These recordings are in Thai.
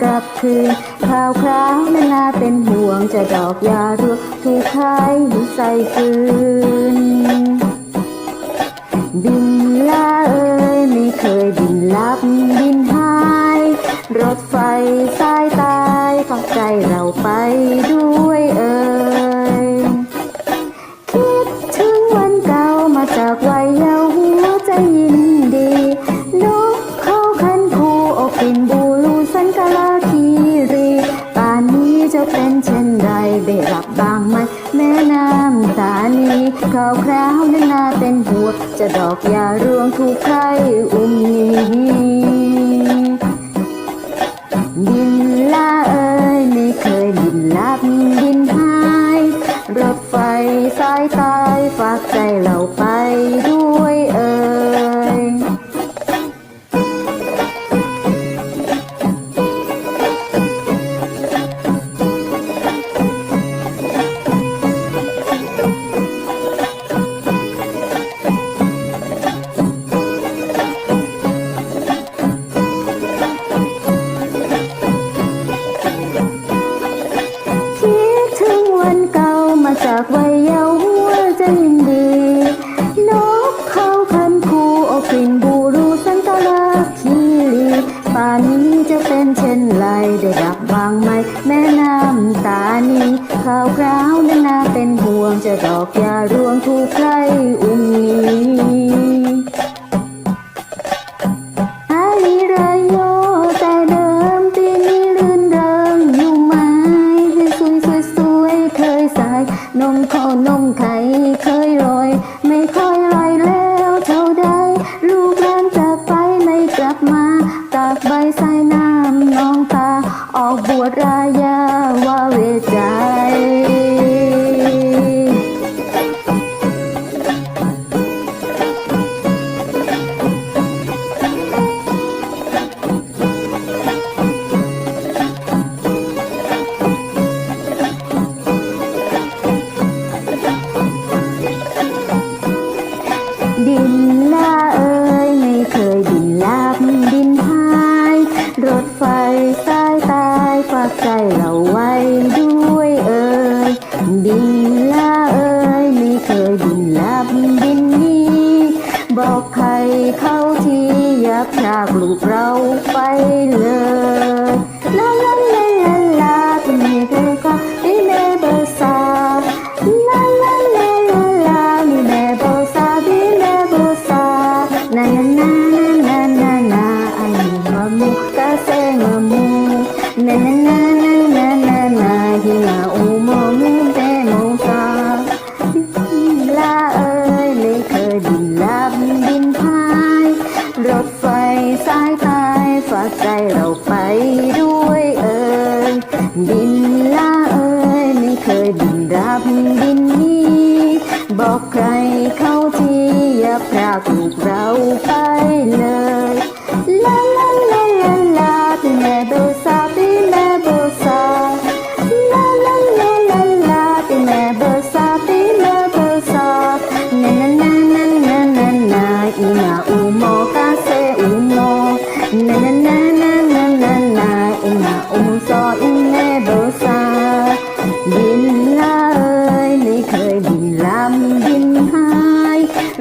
กลับคืนข่าวคราวนานาเป็นห่วงจะดอกยารัวถูกใครหรือใส่คืนบินลาเอ้ยไม่เคยบินลับ ข่าวคราวนั้นนาเป็นหัวงจะดอกยาร่วงถูกใครอุ้มนีบินลาเอ้ยไม่เคยบินลับบินหายรถไฟสายตายฝาก หัวใจยินดี นกเขาคันคูอกลิ่นบูรูสันตลาคีรีป่านนี้จะเป็นเช่นไรได้รับบางไหมแม่น้ำตานีข่าวคราวนั้นาเป็นห่วงจะดอกยาร่วงถูกใครอุ้มนี้ ดินลาเอ่ยไม่เคยบินลับบินหายรถไฟสายตายฝากใจเราไว้ด้วยเอ่ยดินลาเอ่ยไม่เคยบินลับบินนี้บอกใครเข้าที่อย่าพรากลูกเราไปเลย นานานานานานานาฮิมาอุโมมเตโมซาลาเอ่ยไม่เคยบินลับบินพาย รถไฟสายตายฝากใจเราไปด้วยเอ่ยบินลาเอ่ยไม่เคยบินรับบินนี้บอกใครเข้าที่อย่าพรากลูกเราไปเลย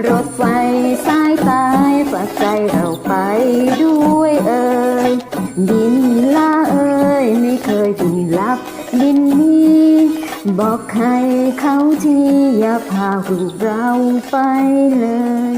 รถไฟสายตายฝากใจเราไปด้วยเอ่ยบินลาเอ่ยไม่เคยบินลับบินนี้บอกใครเขาที่อย่าพาพวกเราไปเลย